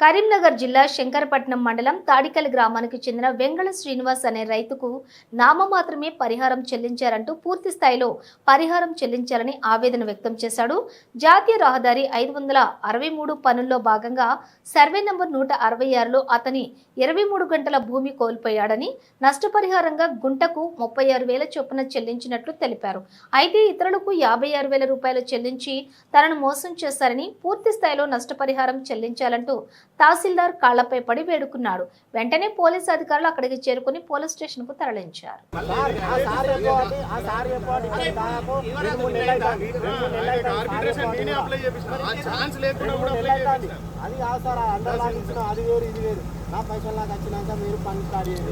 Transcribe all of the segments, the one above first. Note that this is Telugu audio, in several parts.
కరీంనగర్ జిల్లా శంకరపట్నం మండలం తాడికల్ గ్రామానికి చెందిన వెంగళ శ్రీనివాస్ అనే రైతుకు నామ మాత్రమే పరిహారం చెల్లించారంటూ పూర్తి స్థాయిలో పరిహారం చెల్లించాలని ఆవేదన వ్యక్తం చేశాడు. జాతీయ రహదారి ఐదు వందల అరవై మూడు పనుల్లో భాగంగా సర్వే నంబర్ నూట అరవై ఆరులో అతని ఇరవై మూడు గంటల భూమి కోల్పోయాడని నష్టపరిహారంగా గుంటకు ముప్పై ఆరు వేల చొప్పున చెల్లించినట్లు తెలిపారు. అయితే ఇతరులకు యాభై ఆరు వేల రూపాయలు చెల్లించి తనను మోసం చేశారని పూర్తి స్థాయిలో నష్టపరిహారం చెల్లించాలంటూ తహసీల్దార్ కాళ్ళపై పడి వేడుకున్నాడు వెంటనే పోలీసు అధికారులు అక్కడికి చేరుకుని పోలీస్ స్టేషన్కు తరలించారు అది కాదు సార్ ఆ అండర్ లాక్ ఇచ్చిన అది వేరు ఇది వేరు నా పైసలు నాకు వచ్చినాక మీరు పని స్టార్ట్ చేయండి.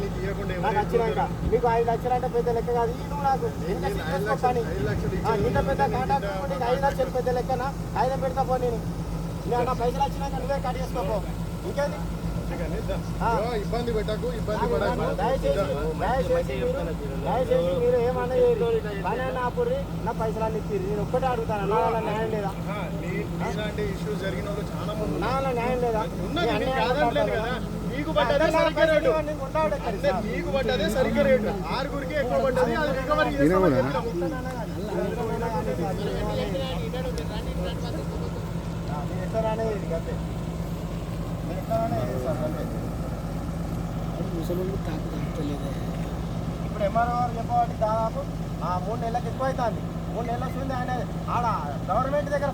నీకు ఇవ్వకుండా నాకు ఎవరు వచ్చినాక మీకు ఐదు లక్షలు అంటే పెద్ద లెక్క కాదు ఈ నువ్వు నాకు పని. ఇంత పెద్ద నేను కాంటాక్ట్ ఐదు లక్షలు పెద్ద లెక్కనా ఐదు పెడతా పో నేను పైసలు వచ్చినాక నువ్వే కట్ చేసుకోపో. ఇంకేంది? ఇబ్బంది పెట్టకు ఇబ్బంది పడకు. దయచేసి మీరు ఏమన్నా చేయరు. పని అన్న ఆపుర్రి నా పైసలు అన్ని ఇచ్చిర్రు నేను ఒక్కటే అడుగుతాను నా వల్ల న్యాయం లేదా? జరిగిన చాలా మంది నా ఉన్నారు. వల్ల న్యాయం లేదా? నీకు పడ్డదే సరిగ్గా రేటు? నీకు పడ్డదే సరిగ్గా రేటు. ఆరుగురికి ఎక్కువ పడ్డది అది రికవరీ చేస్తామని చెప్పినాము. ఇస్తానన్నా కానీ. ఇస్తానన్నా కానీ సార్, మీరు ఏమన్నా ఆ, నేను ఇప్పుడు ఎంఆర్ఓ గారు చెప్పబట్టి దాదాపు ఆ మూడు నెలలకు ఎక్కువ అవుతుంది మూడు నెలల వస్తుంది ఆయన ఆడ గవర్నమెంట్ దగ్గర